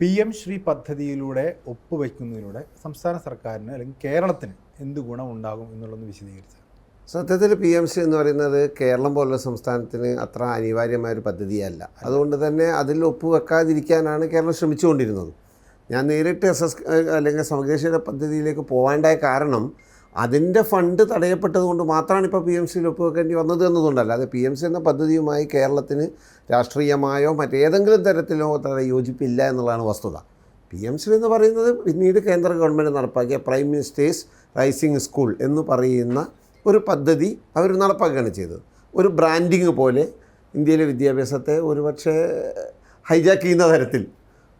P M Shri പദ്ധതിയിലൂടെ ഒപ്പുവയ്ക്കുന്നതിലൂടെ സംസ്ഥാന സർക്കാരിന് അല്ലെങ്കിൽ കേരളത്തിന് എന്ത് ഗുണമുണ്ടാകും എന്നുള്ളത് വിശദീകരിച്ചു സത്യത്തിൽ പി എം സി എന്ന് പറയുന്നത് കേരളം പോലുള്ള സംസ്ഥാനത്തിന് അത്ര അനിവാര്യമായ ഒരു പദ്ധതിയല്ല. അതുകൊണ്ട് തന്നെ അതിൽ ഒപ്പുവെക്കാതിരിക്കാനാണ് കേരളം ശ്രമിച്ചുകൊണ്ടിരുന്നത്. ഞാൻ നേരിട്ട് എസ് എസ് അല്ലെങ്കിൽ സമഗ്രശീല പദ്ധതിയിലേക്ക് പോകാണ്ടായ കാരണം അതിന്റെ ഫണ്ട് തടയപ്പെട്ടത് കൊണ്ട് മാത്രമാണ് ഇപ്പോൾ പി എം സിയിൽ ഒപ്പുവെക്കേണ്ടി വന്നത് എന്നതുകൊണ്ടല്ല. അത് പി എം സി എന്ന പദ്ധതിയുമായി കേരളത്തിന് രാഷ്ട്രീയമായോ മറ്റേതെങ്കിലും തരത്തിലോ അത്ര യോജിപ്പില്ല എന്നുള്ളതാണ് വസ്തുത. പി എം സി എന്ന് പറയുന്നത് പിന്നീട് കേന്ദ്ര ഗവൺമെന്റ് നടപ്പാക്കിയ പ്രൈം മിനിസ്റ്റേഴ്സ് റൈസിംഗ് സ്കൂൾ എന്ന് പറയുന്ന ഒരു പദ്ധതി അവർ നടപ്പാക്കുകയാണ് ചെയ്തത്. ഒരു ബ്രാൻഡിങ് പോലെ ഇന്ത്യയിലെ വിദ്യാഭ്യാസത്തെ ഒരുപക്ഷെ ഹൈജാക്ക് ചെയ്യുന്ന തരത്തിൽ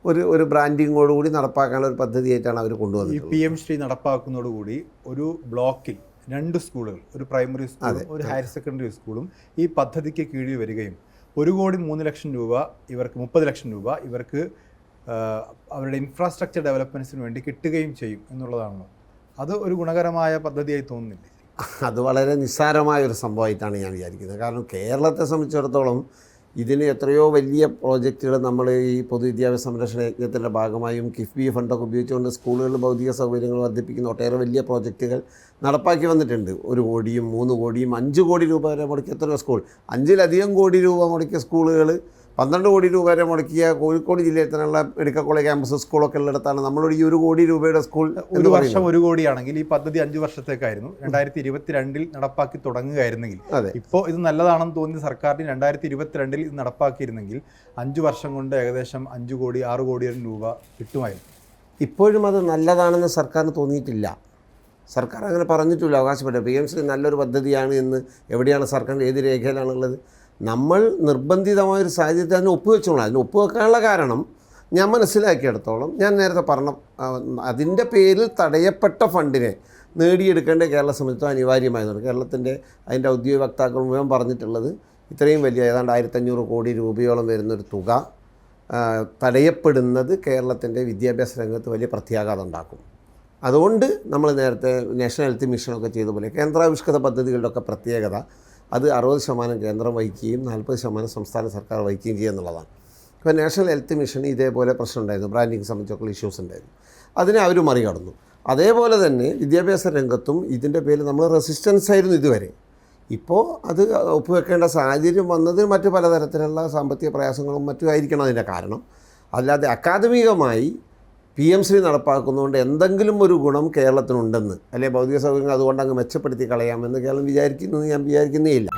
ഒരു ഒരു ബ്രാൻഡിങ്ങോട് കൂടി നടപ്പാക്കാനുള്ള ഒരു പദ്ധതിയായിട്ടാണ് അവർ ഈ കൊണ്ടുവന്നത് പി എം ശ്രീ നടപ്പാക്കുന്നതോടുകൂടി ഒരു ബ്ലോക്കിൽ രണ്ട് സ്കൂളുകൾ ഒരു പ്രൈമറി സ്കൂളും ഒരു ഹയർ സെക്കൻഡറി സ്കൂളും ഈ പദ്ധതിക്ക് കീഴിൽ വരികയും ഒരു കോടി മൂന്ന് ലക്ഷം രൂപ ഇവർക്ക് മുപ്പത് ലക്ഷം രൂപ ഇവർക്ക് അവരുടെ ഇൻഫ്രാസ്ട്രക്ചർ ഡെവലപ്മെന്റ്സിന് വേണ്ടി കിട്ടുകയും ചെയ്യും എന്നുള്ളതാണല്ലോ. അത് ഒരു ഗുണകരമായ പദ്ധതിയായി തോന്നുന്നില്ലേ? അത് വളരെ നിസ്സാരമായ ഒരു സംഭവമായിട്ടാണ് ഞാൻ വിചാരിക്കുന്നത്. കാരണം കേരളത്തെ സംബന്ധിച്ചിടത്തോളം ഇതിന് എത്രയോ വലിയ പ്രോജക്റ്റുകൾ നമ്മൾ ഈ പൊതുവിദ്യാഭ്യാസ സംരക്ഷണ യജ്ഞത്തിന്റെ ഭാഗമായും കിഫ്ബി ഫണ്ടൊക്കെ ഉപയോഗിച്ചുകൊണ്ട് സ്കൂളുകളിൽ ഭൗതിക സൗകര്യങ്ങൾ വർദ്ധിപ്പിക്കുന്ന ഒട്ടേറെ വലിയ പ്രോജക്റ്റുകൾ നടപ്പാക്കി വന്നിട്ടുണ്ട്. ഒരു കോടിയും മൂന്ന് കോടിയും അഞ്ച് കോടി രൂപ വരെ മുടക്കിയ എത്രയോ സ്കൂൾ. അഞ്ചിലധികം കോടി രൂപ മുടക്കിയ സ്കൂളുകൾ പന്ത്രണ്ട് കോടി രൂപ വരെ മുടക്കിയ കോഴിക്കോട് ജില്ലയിൽ തന്നെയുള്ള മെഡിക്കൽ കോളേജ് ക്യാമ്പസ് സ്കൂളൊക്കെ ഉള്ളിടത്താണ് നമ്മളൊരു ഈ ഒരു കോടി രൂപയുടെ സ്കൂൾ ഒരു വർഷം ഒരു കോടിയാണെങ്കിൽ ഈ പദ്ധതി അഞ്ചു വർഷത്തേക്കായിരുന്നു. രണ്ടായിരത്തി ഇരുപത്തിരണ്ടിൽ നടപ്പാക്കി തുടങ്ങുകയായിരുന്നെങ്കിൽ. അതെ. ഇപ്പോൾ ഇത് നല്ലതാണെന്ന് തോന്നിയ സർക്കാരിന് രണ്ടായിരത്തി ഇരുപത്തിരണ്ടിൽ ഇത് നടപ്പാക്കിയിരുന്നെങ്കിൽ അഞ്ചു വർഷം കൊണ്ട് ഏകദേശം അഞ്ചു കോടി ആറ് കോടിയോളം രൂപ കിട്ടുമായിരുന്നു. ഇപ്പോഴും അത് നല്ലതാണെന്ന് സർക്കാരിന് തോന്നിയിട്ടില്ല. സർക്കാർ അങ്ങനെ പറഞ്ഞിട്ടില്ല അവകാശപ്പെട്ടു. പി എം സി നല്ലൊരു പദ്ധതിയാണ് എന്ന് എവിടെയാണ് സർക്കാരിന്റെ ഏത് രേഖയിലാണുള്ളത്? നമ്മൾ നിർബന്ധിതമായൊരു സാഹചര്യത്തിൽ അതിന് ഒപ്പുവെച്ചോളാം. അതിന് ഒപ്പുവെക്കാനുള്ള കാരണം ഞാൻ മനസ്സിലാക്കിയെടുത്തോളം ഞാൻ നേരത്തെ പറഞ്ഞ അതിന്റെ പേരിൽ തടയപ്പെട്ട ഫണ്ടിനെ നേടിയെടുക്കേണ്ട കേരള സംബന്ധിച്ച് അനിവാര്യമായതാണ്. കേരളത്തിന്റെ അതിന്റെ ഔദ്യോഗിക വക്താക്കൾ മുഴുവൻ പറഞ്ഞിട്ടുള്ളത് ഇത്രയും വലിയ ഏതാണ്ട് ആയിരത്തഞ്ഞൂറ് കോടി രൂപയോളം വരുന്നൊരു തുക തടയപ്പെടുന്നത് കേരളത്തിന്റെ വിദ്യാഭ്യാസ രംഗത്ത് വലിയ പ്രത്യാഘാതം ഉണ്ടാക്കും. അതുകൊണ്ട് നമ്മൾ നേരത്തെ നാഷണൽ ഹെൽത്ത് മിഷനൊക്കെ ചെയ്ത പോലെ കേന്ദ്രാവിഷ്കൃത പദ്ധതികളുടെ ഒക്കെ പ്രത്യേകത അത് അറുപത് ശതമാനം കേന്ദ്രം വഹിക്കുകയും നാൽപ്പത് ശതമാനം സംസ്ഥാന സർക്കാർ വഹിക്കുകയും ചെയ്യുക എന്നുള്ളതാണ്. ഇപ്പോൾ നാഷണൽ ഹെൽത്ത് മിഷൻ ഇതേപോലെ പ്രശ്നം ഉണ്ടായിരുന്നു. ബ്രാൻഡിങ് സംബന്ധിച്ചൊക്കെ ഇഷ്യൂസ് ഉണ്ടായിരുന്നു. അതിനെ അവർ മറികടന്നു. അതേപോലെ തന്നെ വിദ്യാഭ്യാസ രംഗത്തും ഇതിന്റെ പേരിൽ നമ്മൾ റെസിസ്റ്റൻസ് ആയിരുന്നു ഇതുവരെ. ഇപ്പോൾ അത് ഒപ്പുവെക്കേണ്ട സാഹചര്യം വന്നത് മറ്റ് പലതരത്തിലുള്ള സാമ്പത്തിക പ്രയാസങ്ങളും മറ്റും ആയിരിക്കണം അതിന്റെ കാരണം. അല്ലാതെ അക്കാദമികമായി പി എം ശ്രീ നടപ്പാക്കുന്നതുകൊണ്ട് എന്തെങ്കിലും ഒരു ഗുണം കേരളത്തിനുണ്ടെന്ന്. അല്ലെ? ഭൗതിക സൗകര്യങ്ങൾ അതുകൊണ്ട് അങ്ങ് മെച്ചപ്പെടുത്തി കളയാമെന്ന് കേരളം വിചാരിക്കുന്നു ഞാൻ വിചാരിക്കുന്നേ ഇല്ല.